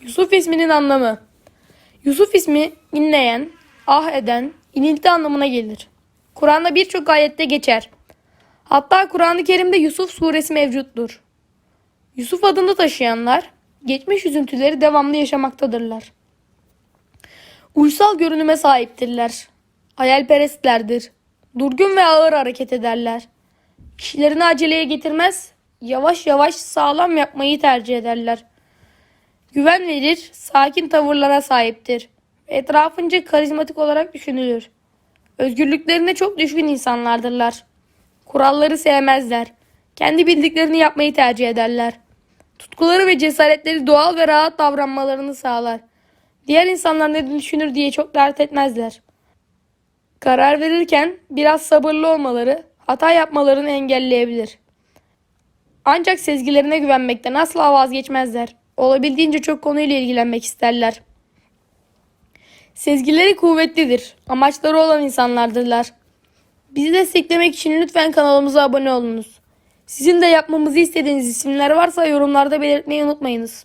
Yusuf isminin anlamı. Yusuf ismi inleyen, ah eden, inilti anlamına gelir. Kur'an'da birçok ayette geçer. Hatta Kur'an-ı Kerim'de Yusuf suresi mevcuttur. Yusuf adını taşıyanlar geçmiş üzüntüleri devamlı yaşamaktadırlar. Uysal görünüme sahiptirler. Hayalperestlerdir. Durgun ve ağır hareket ederler. İşlerini aceleye getirmez, yavaş yavaş sağlam yapmayı tercih ederler. Güven verir, sakin tavırlara sahiptir. Etrafınca karizmatik olarak düşünülür. Özgürlüklerine çok düşkün insanlardırlar. Kuralları sevmezler. Kendi bildiklerini yapmayı tercih ederler. Tutkuları ve cesaretleri doğal ve rahat davranmalarını sağlar. Diğer insanlar ne düşünür diye çok dert etmezler. Karar verirken biraz sabırlı olmaları hata yapmalarını engelleyebilir. Ancak sezgilerine güvenmekten asla vazgeçmezler. Olabildiğince çok konuyla ilgilenmek isterler. Sezgileri kuvvetlidir. Amaçları olan insanlardırlar. Bizi desteklemek için lütfen kanalımıza abone olunuz. Sizin de yapmamızı istediğiniz isimler varsa yorumlarda belirtmeyi unutmayınız.